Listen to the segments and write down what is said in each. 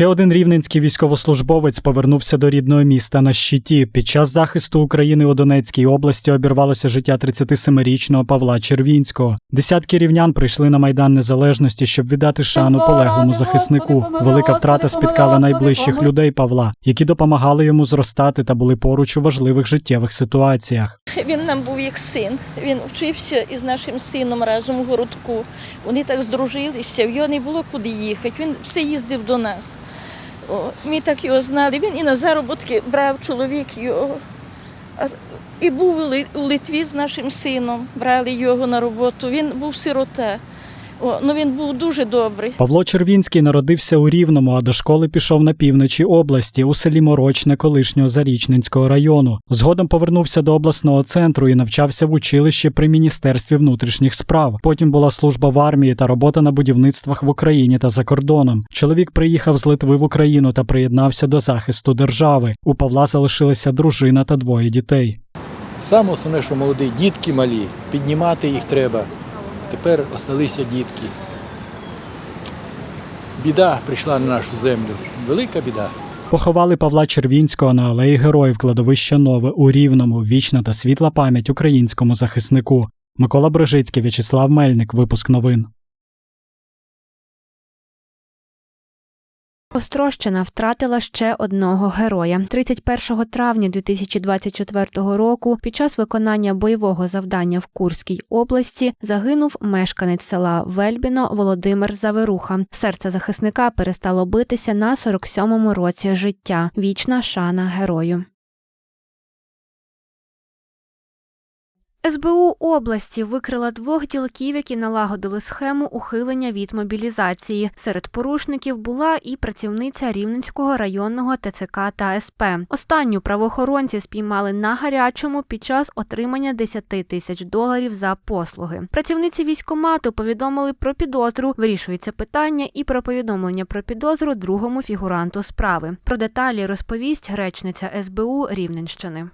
Ще один рівненський військовослужбовець повернувся до рідного міста на щиті. Під час захисту України у Донецькій області обірвалося життя 37-річного Павла Червінського. Десятки рівнян прийшли на майдан незалежності, щоб віддати шану полеглому захиснику. Велика втрата спіткала найближчих людей Павла, які допомагали йому зростати та були поруч у важливих життєвих ситуаціях. Він нам був як син. Він вчився із нашим сином разом у городку. Вони так здружилися, в його не було куди їхати. Він все їздив до нас. Ми так його знали. Він і на заробітки брав чоловік його. І був у Литві з нашим сином, брали його на роботу. Він був сирота. О, ну він був дуже добрий. Павло Червінський народився у Рівному, а до школи пішов на півночі області у селі Морочне колишнього Зарічненського району. Згодом повернувся до обласного центру і навчався в училищі при міністерстві внутрішніх справ. Потім була служба в армії та робота на будівництвах в Україні та за кордоном. Чоловік приїхав з Литви в Україну та приєднався до захисту держави. У Павла залишилися дружина та двоє дітей. Саме основне, що молоді дітки малі, піднімати їх треба. Тепер осталися дітки. Біда прийшла на нашу землю. Велика біда. Поховали Павла Червінського на алеї Героїв кладовища Нове у Рівному. Вічна та світла пам'ять українському захиснику. Микола Брижицький, В'ячеслав Мельник. Випуск новин. Острощина втратила ще одного героя. 31 травня 2024 року під час виконання бойового завдання в Курській області загинув мешканець села Вельбіно Володимир Заверуха. Серце захисника перестало битися на 47-му році життя. Вічна шана герою. СБУ області викрила двох ділків, які налагодили схему ухилення від мобілізації. Серед порушників була і працівниця Рівненського районного ТЦК та СП. Останню правоохоронці спіймали на гарячому під час отримання 10 тисяч доларів за послуги. Працівниці військомату повідомили про підозру. Вирішується питання і про повідомлення про підозру другому фігуранту справи. Про деталі розповість речниця СБУ Рівненщини.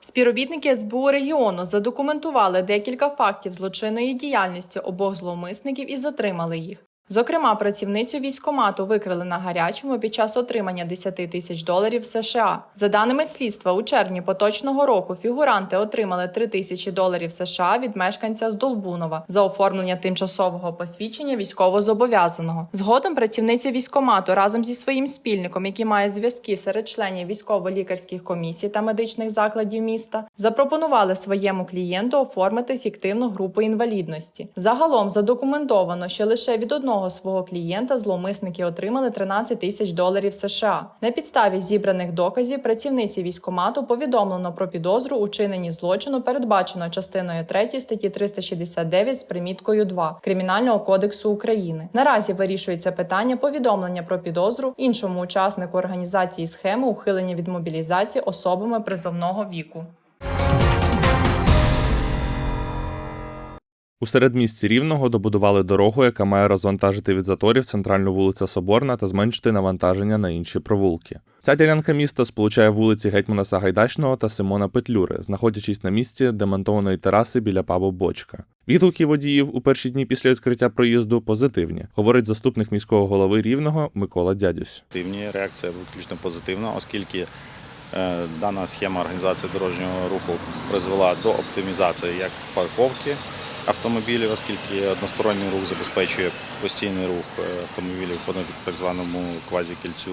Співробітники СБУ регіону задокументували декілька фактів злочинної діяльності обох зловмисників і затримали їх. Зокрема, працівницю військомату викрили на гарячому під час отримання 10 тисяч доларів США. За даними слідства, у червні поточного року фігуранти отримали 3 тисячі доларів США від мешканця з Долбунова за оформлення тимчасового посвідчення військовозобов'язаного. Згодом працівниця військомату разом зі своїм спільником, який має зв'язки серед членів військово-лікарських комісій та медичних закладів міста, запропонували своєму клієнту оформити фіктивну групу інвалідності. Загалом задокументовано, що лише від одного свого клієнта зловмисники отримали 13 тисяч доларів США. На підставі зібраних доказів працівниці військомату повідомлено про підозру у чиненні злочину, передбачено частиною 3 статті 369 з приміткою 2 Кримінального кодексу України. Наразі вирішується питання повідомлення про підозру іншому учаснику організації схеми ухилення від мобілізації особами призовного віку. У середмісті Рівного добудували дорогу, яка має розвантажити від заторів центральну вулицю Соборна та зменшити навантаження на інші провулки. Ця ділянка міста сполучає вулиці Гетьмана Сагайдачного та Симона Петлюри, знаходячись на місці демонтованої тераси біля пабу Бочка. Відгуки водіїв у перші дні після відкриття проїзду позитивні, говорить заступник міського голови Рівного Микола Дядюсь. Позитивні реакція виключно позитивна, оскільки е, дана схема організації дорожнього руху призвела до оптимізації як парковки автомобілів, оскільки односторонній рух забезпечує постійний рух е, автомобілів по так званому квазікільцю.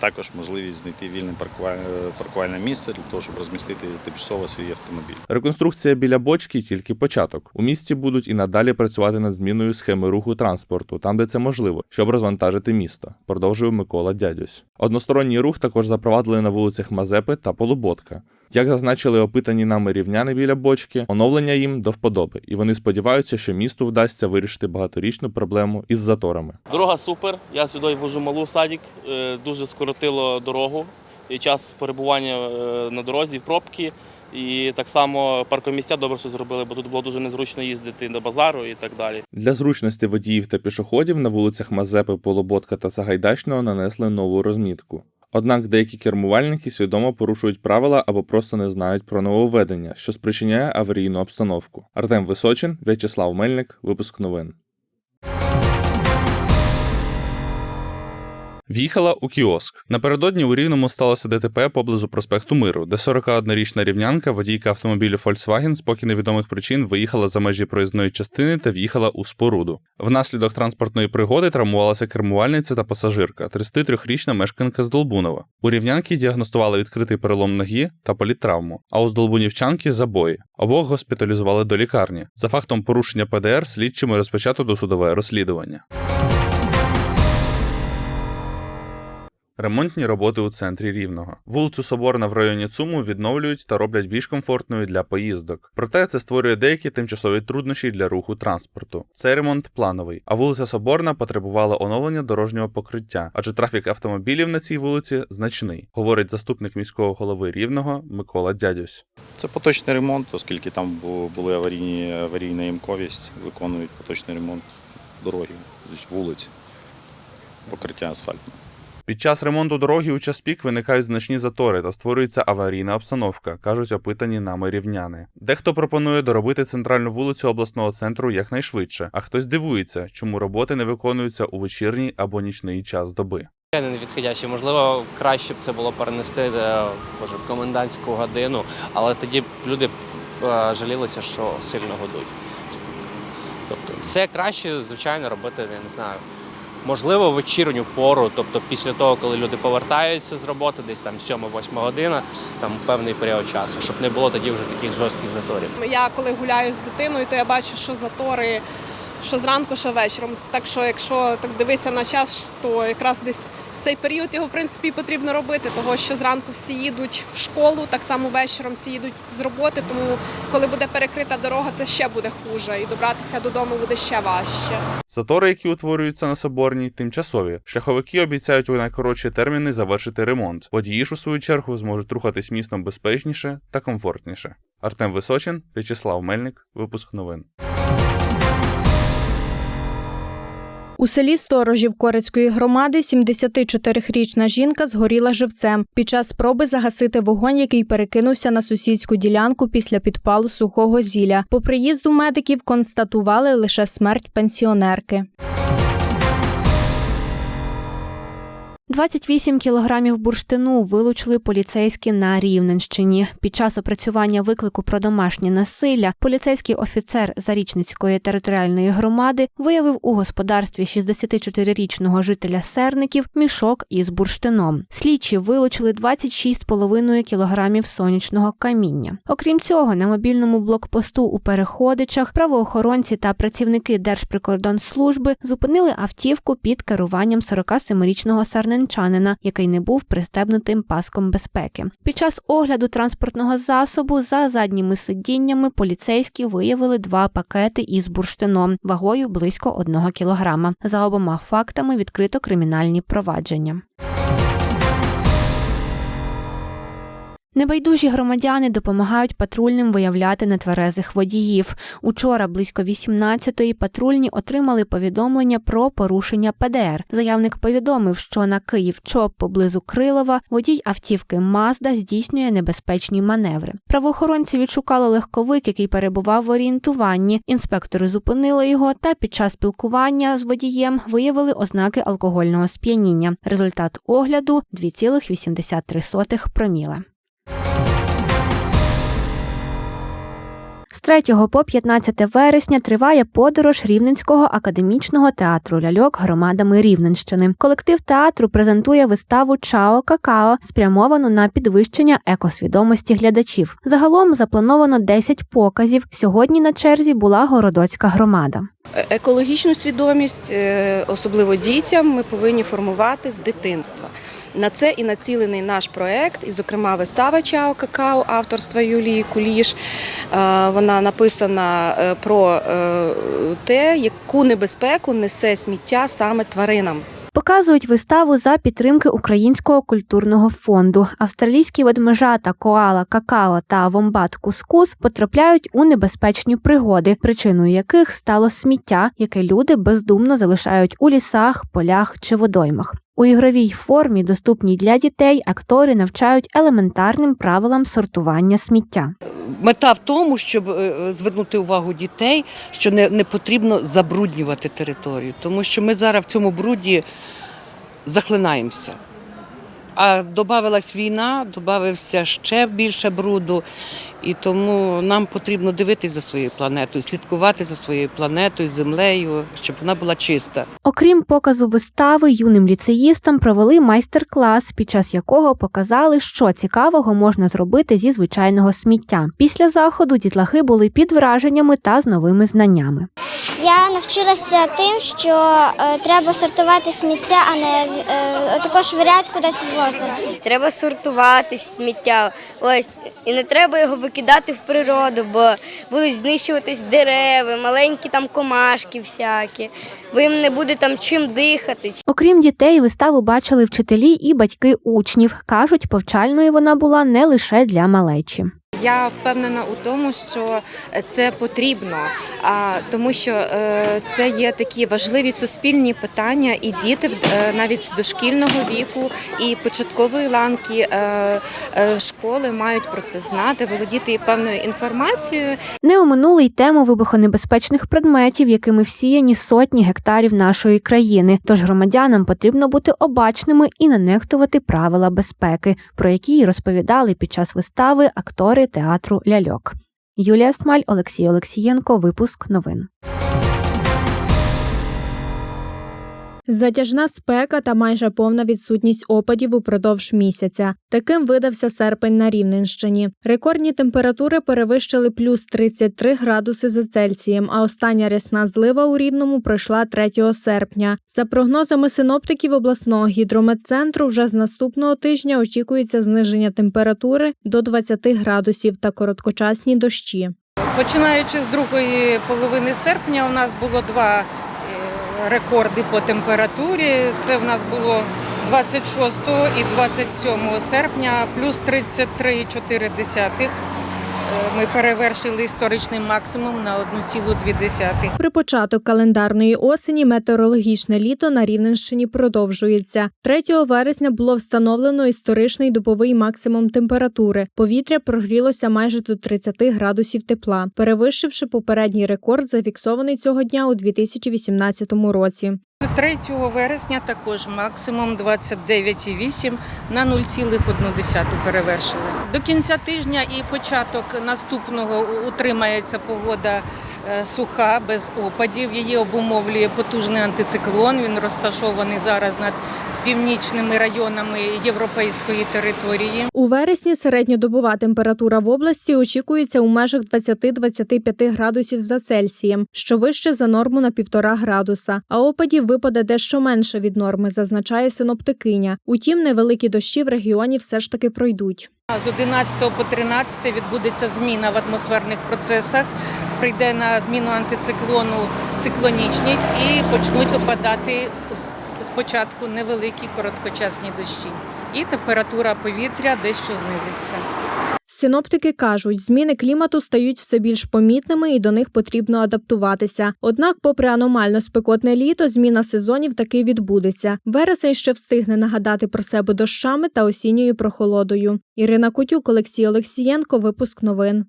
Також можливість знайти вільне паркува- паркувальне місце для того, щоб розмістити тимчасово свій автомобіль. Реконструкція біля бочки тільки початок. У місті будуть і надалі працювати над зміною схеми руху транспорту, там де це можливо, щоб розвантажити місто. Продовжує Микола Дядюсь. Односторонній рух також запровадили на вулицях Мазепи та Полуботка. Як зазначили опитані нами рівняни біля бочки, оновлення їм до вподоби, і вони сподіваються, що місту вдасться вирішити багаторічну проблему із заторами. Дорога супер. Я сюди вожу малу в садик, е, дуже скоротило дорогу і час перебування е, на дорозі, пробки. І так само паркомісця добре, що зробили, бо тут було дуже незручно їздити до базару і так далі. Для зручності водіїв та пішоходів на вулицях Мазепи, Полуботка та Сагайдачного нанесли нову розмітку. Однак деякі кермувальники свідомо порушують правила або просто не знають про нововведення, що спричиняє аварійну обстановку. Артем Височин, В'ячеслав Мельник, випуск новин. В'їхала у кіоск. Напередодні у Рівному сталося ДТП поблизу проспекту Миру, де 41-річна рівнянка, водійка автомобілю Volkswagen з поки невідомих причин виїхала за межі проїзної частини та в'їхала у споруду. Внаслідок транспортної пригоди травмувалася кермувальниця та пасажирка, 33-річна мешканка з Долбунова. У рівнянки діагностували відкритий перелом ноги та політтравму, а у здолбунівчанки забої. Обох госпіталізували до лікарні. За фактом порушення ПДР слідчими розпочато досудове розслідування. Ремонтні роботи у центрі Рівного. Вулицю Соборна в районі ЦУМу відновлюють та роблять більш комфортною для поїздок. Проте це створює деякі тимчасові труднощі для руху транспорту. Цей ремонт плановий, а вулиця Соборна потребувала оновлення дорожнього покриття, адже трафік автомобілів на цій вулиці значний, говорить заступник міського голови Рівного Микола Дядюсь. Це поточний ремонт, оскільки там були аварійні, аварійна ямковість, виконують поточний ремонт дороги, вулиць, покриття асфальту. Під час ремонту дороги у час пік виникають значні затори та створюється аварійна обстановка, кажуть опитані нами рівняни. Дехто пропонує доробити центральну вулицю обласного центру якнайшвидше, а хтось дивується, чому роботи не виконуються у вечірній або нічний час доби. Не відходящі. Можливо, краще б це було перенести е, може, в комендантську годину, але тоді б люди е, жалілися, що сильно годуть. Тобто, це краще, звичайно, робити, я не знаю. Можливо, вечірню пору, тобто після того, коли люди повертаються з роботи, десь там 7-8 година, там певний період часу, щоб не було тоді вже таких жорстких заторів. Я коли гуляю з дитиною, то я бачу, що затори, що зранку, що вечором. Так що, якщо так дивитися на час, то якраз десь в цей період його в принципі потрібно робити, того що зранку всі їдуть в школу, так само вечором всі їдуть з роботи. Тому коли буде перекрита дорога, це ще буде хуже, і добратися додому буде ще важче. Затори, які утворюються на соборній, тимчасові. Шляховики обіцяють у найкоротші терміни завершити ремонт. Водії ж у свою чергу зможуть рухатись містом безпечніше та комфортніше. Артем Височин, В'ячеслав Мельник, випуск новин. У селі Сторожів Корецької громади 74-річна жінка згоріла живцем під час спроби загасити вогонь, який перекинувся на сусідську ділянку після підпалу сухого зілля. По приїзду медиків констатували лише смерть пенсіонерки. 28 кілограмів бурштину вилучили поліцейські на Рівненщині. Під час опрацювання виклику про домашнє насилля поліцейський офіцер Зарічницької територіальної громади виявив у господарстві 64-річного жителя Серників мішок із бурштином. Слідчі вилучили 26,5 кілограмів сонячного каміння. Окрім цього, на мобільному блокпосту у переходичах правоохоронці та працівники Держприкордонслужби зупинили автівку під керуванням 47-річного сарненчанина, який не був пристебнутим паском безпеки. Під час огляду транспортного засобу за задніми сидіннями поліцейські виявили два пакети із бурштином вагою близько 1 кілограма. За обома фактами відкрито кримінальні провадження. Небайдужі громадяни допомагають патрульним виявляти нетверезих водіїв. Учора близько 18-ї патрульні отримали повідомлення про порушення ПДР. Заявник повідомив, що на Київ ЧОП поблизу Крилова водій автівки Мазда здійснює небезпечні маневри. Правоохоронці відшукали легковик, який перебував в орієнтуванні. Інспектори зупинили його та під час спілкування з водієм виявили ознаки алкогольного сп'яніння. Результат огляду 2,83 проміле. З 3 по 15 вересня триває подорож Рівненського академічного театру ляльок громадами Рівненщини. Колектив театру презентує виставу Чао Какао, спрямовану на підвищення екосвідомості глядачів. Загалом заплановано 10 показів. Сьогодні на черзі була городоцька громада. Екологічну свідомість, е, особливо дітям, ми повинні формувати з дитинства. На це і націлений наш проект, і, зокрема, вистава Чао Какао авторства Юлії Куліш. Е, Вона написана е, про е, те, яку небезпеку несе сміття саме тваринам. Показують виставу за підтримки Українського культурного фонду. Австралійські ведмежата, коала, какао та вомбат кускус потрапляють у небезпечні пригоди, причиною яких стало сміття, яке люди бездумно залишають у лісах, полях чи водоймах. У ігровій формі, доступній для дітей, актори навчають елементарним правилам сортування сміття. Мета в тому, щоб е, звернути увагу дітей, що не, не потрібно забруднювати територію, тому що ми зараз в цьому бруді захлинаємося. А додавалась війна, додався ще більше бруду. І тому нам потрібно дивитися за своєю планетою, слідкувати за своєю планетою, землею, щоб вона була чиста. Окрім показу вистави, юним ліцеїстам провели майстер-клас, під час якого показали, що цікавого можна зробити зі звичайного сміття. Після заходу дітлахи були під враженнями та з новими знаннями. Я навчилася тим, що е, треба сортувати сміття, а не е, також виряти кудись в озеро. Треба сортувати сміття. Ось і не треба його викидати в природу, бо будуть знищуватись дерева, маленькі там комашки всякі, бо їм не буде там чим дихати. Окрім дітей, виставу бачили вчителі і батьки учнів. кажуть, повчальною вона була не лише для малечі. Я впевнена у тому, що це потрібно, тому що е, це є такі важливі суспільні питання, і діти е, навіть з дошкільного віку і початкової ланки е, школи мають про це знати, володіти певною інформацією. Не оминули й тему вибухонебезпечних предметів, якими всіяні сотні гектарів нашої країни. Тож громадянам потрібно бути обачними і не нехтувати правила безпеки, про які розповідали під час вистави актори театру Ляльок. Юлія Смаль, Олексій Олексієнко. Випуск новин. Затяжна спека та майже повна відсутність опадів упродовж місяця. Таким видався серпень на Рівненщині. Рекордні температури перевищили плюс 33 градуси за Цельсієм, а остання рясна злива у Рівному пройшла 3 серпня. За прогнозами синоптиків обласного гідрометцентру, вже з наступного тижня очікується зниження температури до 20 градусів та короткочасні дощі. Починаючи з другої половини серпня, у нас було два рекорди по температурі. Це в нас було 26 і 27 серпня, плюс 33,4. Ми перевершили історичний максимум на 1,2. При початок календарної осені метеорологічне літо на Рівненщині продовжується. 3 вересня було встановлено історичний добовий максимум температури. Повітря прогрілося майже до 30 градусів тепла, перевищивши попередній рекорд, зафіксований цього дня у 2018 році. 3 вересня також максимум 29,8 на 0,1 перевершили. До кінця тижня і початок наступного утримається погода суха, без опадів. Її обумовлює потужний антициклон. Він розташований зараз над північними районами європейської території. У вересні середньодобова температура в області очікується у межах 20-25 градусів за Цельсієм, що вище за норму на півтора градуса. А опадів випаде дещо менше від норми, зазначає синоптикиня. Утім, невеликі дощі в регіоні все ж таки пройдуть. З 11 по 13 відбудеться зміна в атмосферних процесах. Прийде на зміну антициклону циклонічність і почнуть випадати спочатку невеликі короткочасні дощі. І температура повітря дещо знизиться. Синоптики кажуть, зміни клімату стають все більш помітними і до них потрібно адаптуватися. Однак, попри аномально спекотне літо, зміна сезонів таки відбудеться. Вересень ще встигне нагадати про себе дощами та осінньою прохолодою. Ірина Кутюк, Олексій Олексієнко, випуск новин.